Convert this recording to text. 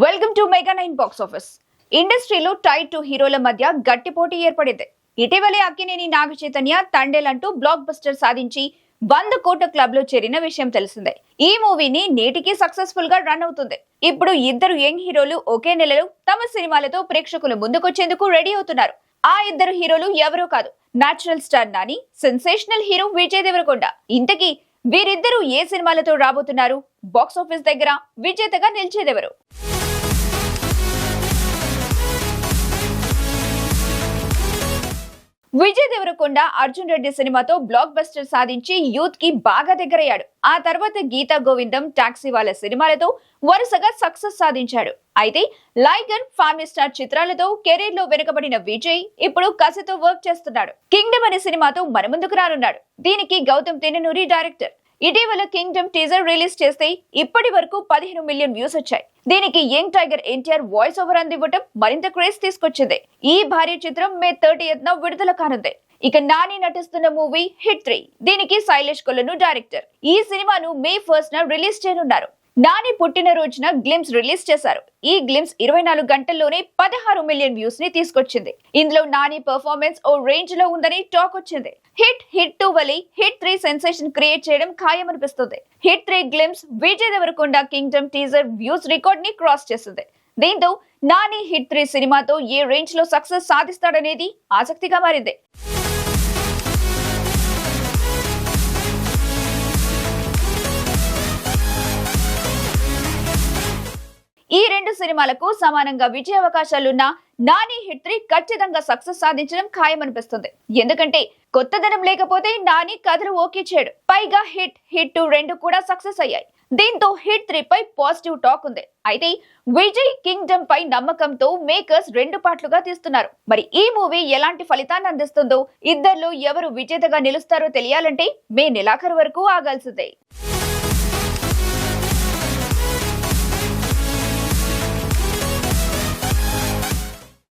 Welcome to mega nine box office ఇండస్ట్రీలో tight two హీరోల మధ్య గట్టి పోటీ ఏర్పడింది. ఇటీవలే అక్కినేని నాగ చైతన్య తండేల్ అంటూ బ్లాక్ బస్టర్ సాధించి వంద కోట్ల క్లబ్లో చేరిన విషయం తెలిసిందే. ఈ మూవీని నేటికి సక్సెస్ఫుల్గా రన్ అవుతుంది. ఇప్పుడు ఇద్దరు యంగ్ హీరోలు ఒకే నెలలో తమ సినిమాలతో ప్రేక్షకుల ముందుకొచ్చేందుకు రెడీ అవుతున్నారు. ఆ ఇద్దరు హీరోలు ఎవరో కాదు. Natural star Nani sensational hero Vijay Deverakonda. ఇంతకీ వీరిద్దరూ ఏ సినిమాలతో రాబోతున్నారు? బాక్స్ ఆఫీస్ దగ్గర విజేతగా నిలిచేదెవరు? విజయ్ దేవరకొండ అర్జున్ రెడ్డి సినిమాతో బ్లాక్ బస్టర్ సాధించి యూత్కి బాగా దగ్గరయ్యాడు. ఆ తర్వాత గీతా గోవిందం టాక్సీ వాళ్ళ సినిమాలతో వరుసగా సక్సెస్ సాధించాడు. అయితే లైగన్ ఫ్యామిలీ స్టార్ చిత్రాలతో కెరీర్లో వెనుకబడిన విజయ్ ఇప్పుడు కసితో వర్క్ చేస్తున్నాడు. కింగ్డమ్ అనే సినిమాతో మన ముందుకు రానున్నాడు. దీనికి గౌతమ్ తిననూరి డైరెక్టర్ ఇటీవల కింగ్డమ్ టీజర్ రిలీజ్ చేస్తే ఇప్పటి వరకు పదిహేను మిలియన్ వ్యూస్ వచ్చాయి. దీనికి young tiger NTR voice over అందివ్వటం మరింత క్రేజ్ తీసుకొచ్చింది. ఈ భారీ చిత్రం మే థర్టీ న విడుదల కానుంది. ఇక నాని నటిస్తున్న మూవీ హిట్ త్రీ. దీనికి శైలేష్ కొలను డైరెక్టర్. ఈ సినిమాను మే ఫస్ట్ న రిలీజ్ చేయనున్నారు. నాని పుట్టిన రోజున గ్లిమ్స్ రిలీజ్ చేశారు. ఈ గ్లిమ్స్ ఇరవై నాలుగు గంటల్లోనే పదహారు మిలియన్ వ్యూస్ని తీసుకొచ్చింది. ఇందులో నాని పర్ఫార్మెన్స్ ఓ రేంజ్లో ఉందని టాక్ వచ్చింది. హిట్ హిట్ టూ వలి హిట్ త్రీ సెన్సేషన్ క్రియేట్ చేయడం ఖాయమనిపిస్తుంది. Hit three glimpse Vijay Deverakonda Kingdom teaser views రికార్డ్ని cross చేసింది. దీంతో నాని హిట్ త్రీ సినిమాతో ఏ రేంజ్లో సక్సెస్ సాధిస్తాడనేది ఆసక్తిగా మారింది. ఈ రెండు సినిమాలకు సమానంగా విజయ అవకాశాలున్న నాని హిట్ త్రీ ఖచ్చితంగా సక్సెస్ సాధించడం ఖాయమనిపిస్తుంది. ఎందుకంటే కొత్తదనం లేకపోతే నాని కథలు ఓకే చేయడు. పైగా హిట్ హిట్ టూ రెండు కూడా సక్సెస్ అయ్యాయి. దీంతో హిట్ త్రీ పై పాజిటివ్ టాక్ ఉంది. అయితే విజయ్ కింగ్డమ్ పై నమ్మకంతో మేకర్స్ రెండు పాటలుగా తీస్తున్నారు. మరి ఈ మూవీ ఎలాంటి ఫలితాన్ని అందిస్తుందో ఇద్దర్లో ఎవరు విజేతగా నిలుస్తారో తెలియాలంటే మే నెలాఖరు వరకు ఆగాల్సిందే.